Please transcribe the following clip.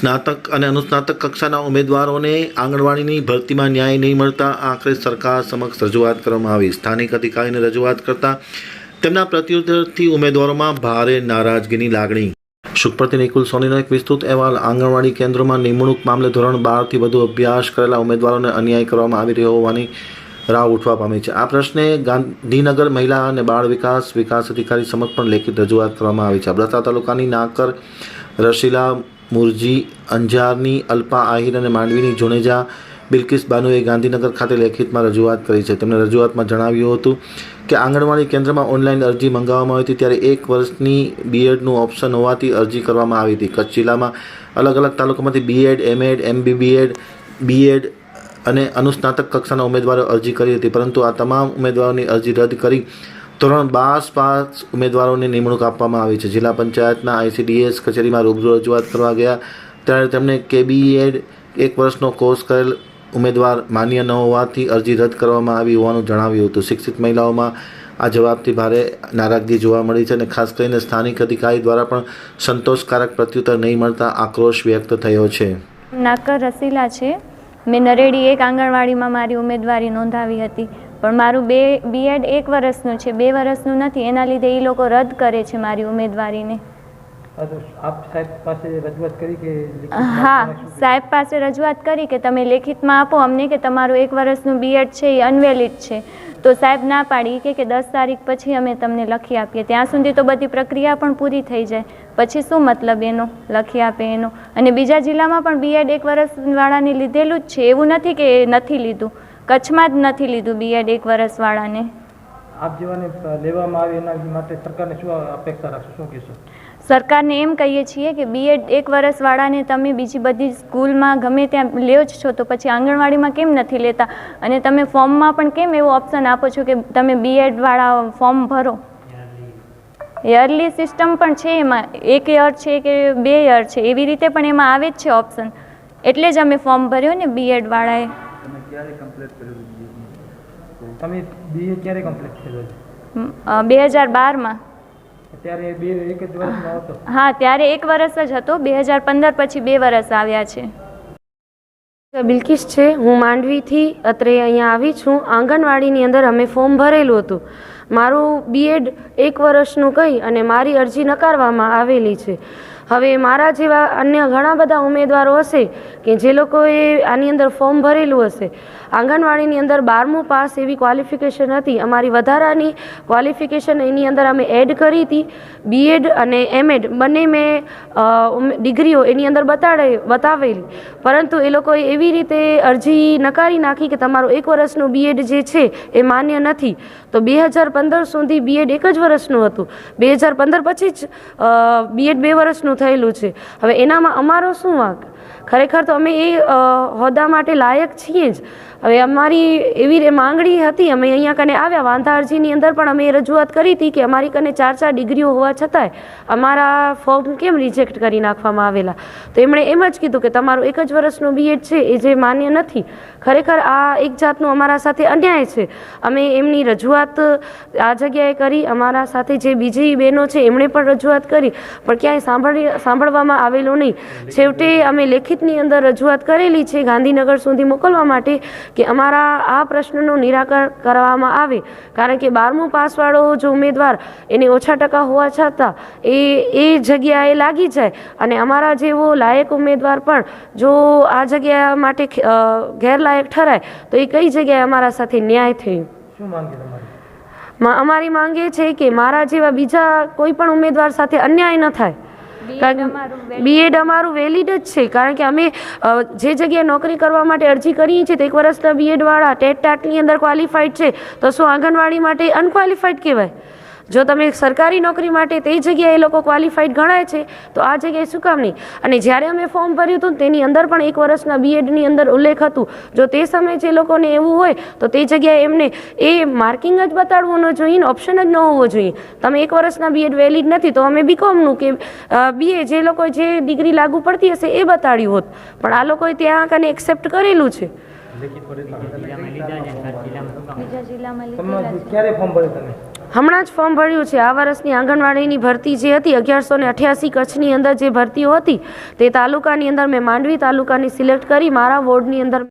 સ્નાતક અને અનુસ્નાતક કક્ષાના ઉમેદવારોને આંગણવાડીની ભરતીમાં ન્યાય નહીં મળતા આખરે સરકાર સમક્ષ રજૂઆત કરવામાં આવી. સ્થાનિક અધિકારીને રજૂઆત કરતા તેમના પ્રત્યુત્તરથી ઉમેદવારોમાં ભારે નારાજગીની લાગણી. સુખપતિ નિકુલ સોનીનો એક વિસ્તૃત અહેવાલ. આંગણવાડી કેન્દ્રોમાં નિમણૂક મામલે ધોરણ બારથી વધુ અભ્યાસ કરેલા ઉમેદવારોને અન્યાય કરવામાં આવી રહ્યો હોવાની રાવ ઉઠવા પામી છે. આ પ્રશ્ને ગાંધીનગર મહિલા અને બાળ વિકાસ વિકાસ અધિકારી સમક્ષ પણ લેખિત રજૂઆત કરવામાં આવી છે. અબડાસા તાલુકાની નાકર રશીલા મુરજી અંજારની અલ્પા આહિર અને માંડવીની જુનેજા બિલકિસ બાનુએ ગાંધીનગર ખાતે લેખિતમાં રજૂઆત કરી છે. તેમણે રજૂઆતમાં જણાવ્યું હતું કે, આંગણવાડી કેન્દ્રમાં ઓનલાઈન અરજી મંગાવવામાં આવી હતી ત્યારે એક વર્ષની બીએડનું ઓપ્શન હોવાથી અરજી કરવામાં આવી હતી. કચ્છ જિલ્લામાં અલગ અલગ તાલુકામાંથી બીએડ, એમએડ, એમબીબીએડ, બીએડ અને અનુસ્નાતક કક્ષાના ઉમેદવારો અરજી કરી હતી. પરંતુ આ તમામ ઉમેદવારોની અરજી રદ કરી ધોરણ બાસ પાસ ઉમેદવારોની નિમણૂક આપવામાં આવી છે. જિલ્લા પંચાયતના આઈસીડીએસ કચેરીમાં રૂબરૂ રજૂઆત કરવા ગયા. ત્યારે તેમણે કેબીએડ એક વર્ષનો કોર્સ કરેલ ઉમેદવાર માન્ય ન હોવાથી અરજી રદ કરવામાં આવી હોવાનું જણાવ્યું હતું. શિક્ષિત મહિલાઓમાં આ જવાબથી ભારે નારાજગી જોવા મળી છે અને ખાસ કરીને સ્થાનિક અધિકારી દ્વારા પણ સંતોષકારક પ્રત્યુત્તર નહીં મળતા આક્રોશ વ્યક્ત થયો છે. નાકર રસીલા છે. મેં નરેડી એક આંગણવાડીમાં મારી ઉમેદવારી નોંધાવી હતી. પણ મારું બે બીએડ એક વર્ષનું છે બે વર્ષનું નથી એના લીધે એ લોકો રદ કરે છે મારી ઉમેદવારીને. હા સાહેબ પાસે રજૂઆત કરી કે તમે લેખિતમાં આપો અમને કે તમારું એક વર્ષનું બીએડ છે એ અનવેલિડ છે. તો સાહેબ ના પાડી કે કે દસ તારીખ પછી અમે તમને લખી આપીએ. ત્યાં સુધી તો બધી પ્રક્રિયા પણ પૂરી થઈ જાય. પછી શું મતલબ એનો? લખી આપે એનો. અને બીજા જિલ્લામાં પણ બીએડ એક વર્ષવાળાને લીધેલું જ છે. એવું નથી કે નથી લીધું. કચ્છમાં જ નથી લીધું બીએડ એક વર્ષવાળાને આપ જેવાને લેવામાં આવે એના માટે સરકારને શું અપેક્ષા રાખશો? શું કહેશો? સરકારને એમ કહીએ છીએ કે બીએડ એક વર્ષવાળાને તમે બીજી બધી સ્કૂલમાં ગમે ત્યાં લ્યો જ છો તો પછી આંગણવાડીમાં કેમ નથી લેતા? અને તમે ફોર્મમાં પણ કેમ એવો ઓપ્શન આપો છો કે તમે બીએડવાળા ફોર્મ ભરો? યરલી સિસ્ટમ પણ છે એમાં. એક યર છે કે બે યર છે? એવી રીતે પણ એમાં આવે જ છે ઓપ્શન. એટલે જ અમે ફોર્મ ભર્યો ને બીએડવાળાએ ક્યારે કમ્પ્લીટ કર્યું તમે બીએ ક્યારે કમ્પ્લીટ કર્યો છે? બે હજાર બારમાં. અત્યારે બે એક જ વર્ષનો હતો. હા ત્યારે એક વર્ષ જ હતો. બે હજાર પંદર પછી બે વર્ષ આવ્યા છે. બિલકિસ છે હું માંડવીથી અત્રે અહીંયા આવી છું. આંગણવાડીની અંદર અમે ફોર્મ ભરેલું હતું. મારું બીએડ એક વર્ષનું કહી અને મારી અરજી નકારવામાં આવેલી છે. હવે મારા જેવા અન્ય ઘણા બધા ઉમેદવારો હશે કે જે લોકોએ આની અંદર ફોર્મ ભરેલું હશે. આંગણવાડીની અંદર બારમું પાસ એવી ક્વોલિફિકેશન હતી. અમારી વધારાની ક્વોલિફિકેશન એની અંદર અમે એડ કરી હતી. બીએડ અને એમએડ બંને મેં ડિગ્રીઓ એની અંદર બતાડે, બતાવેલી. પરંતુ એ લોકોએ એવી રીતે અરજી નકારી નાખી કે તમારું એક વર્ષનું બીએડ જે છે એ માન્ય નથી. તો બે હજાર પંદર સુધી બીએડ એક જ વર્ષનું હતું. બે હજાર પંદર પછી જ બીએડ બે વર્ષનું થયેલું છે. હવે એનામાં અમારો શું વાંક? ખરેખર તો અમે એ હોદ્દા માટે લાયક છીએ જ. હવે અમારી એવી માંગણી હતી, અમે અહીંયા કને આવ્યા વાંધા અરજીની અંદર પણ અમે એ રજૂઆત કરી હતી કે અમારી કને ચાર ચાર ડિગ્રીઓ હોવા છતાંય અમારા ફોર્મ કેમ રિજેક્ટ કરી નાખવામાં આવેલા? તો એમણે એમ જ કીધું કે તમારું એક જ વર્ષનું બીએડ છે, એ જે માન્ય નથી. ખરેખર આ એક જાતનું અમારા સાથે અન્યાય છે. અમે એમની રજૂઆત આ જગ્યાએ કરી, અમારા સાથે જે બીજી બહેનો છે, એમણે પણ રજૂઆત કરી, પણ ક્યાંય સાંભળી, સાંભળવામાં આવેલું નહીં. છેવટે અમે લેખિતની અંદર રજૂઆત કરેલી છે ગાંધીનગર સુધી મોકલવા માટે કે અમારા આ પ્રશ્નનું નિરાકરણ કરવામાં આવે. કારણ કે બારમું પાસવાળો જો ઉમેદવાર એને ઓછા ટકા હોવા છતાં એ એ જગ્યાએ લાગી જાય અને અમારા જેવો લાયક ઉમેદવાર પણ જો આ જગ્યા માટે ગેરલાયક ઠરાય તો એ કઈ જગ્યાએ અમારા સાથે ન્યાય થયું? શું માંગે અમારી માંગ એ છે કે મારા જેવા બીજા કોઈ પણ ઉમેદવાર સાથે અન્યાય ન થાય. કારણ બીએડ અમારું વેલિડ જ છે. કારણ કે અમે જે જગ્યાએ નોકરી કરવા માટે અરજી કરીએ છીએ તો એક વર્ષના બીએડવાળા ટેટ ટાટની અંદર ક્વોલિફાઈડ છે. તો શું આંગણવાડી માટે અનક્વોલિફાઈડ કહેવાય? જો તમે સરકારી નોકરી માટે તે જગ્યાએ એ લોકો ક્વોલિફાઈડ ગણાય છે તો આ જગ્યાએ શું કામ નહીં? અને જ્યારે અમે ફોર્મ ભર્યું હતું તેની અંદર પણ એક વર્ષના બીએડની અંદર ઉલ્લેખ હતું જો તે સમયે જે લોકોને એવું હોય તો તે જગ્યાએ એમને એ માર્કિંગ જ બતાડવું ન જોઈએ ને ઓપ્શન જ ન હોવો જોઈએ. તમે એક વર્ષના બીએડ વેલિડ નથી તો અમે બીકોમનું કે બીએ જે લોકો જે ડિગ્રી લાગુ પડતી હશે એ બતાડ્યું હોત. પણ આ લોકોએ ત્યાં કને એક્સેપ્ટ કરેલું છે. બીજા જિલ્લામાં ક્યારે ફોર્મ ભર્યું તમે? હમણાં જ ફોર્મ ભર્યું છે. આ વર્ષની આંગણવાડીની ભરતી જે હતી, અગિયારસો ને અઠ્યાસી કચ્છની અંદર જે ભરતીઓ હતી, તે તાલુકાની અંદર મેં માંડવી તાલુકાની સિલેક્ટ કરી, મારા વોર્ડની અંદર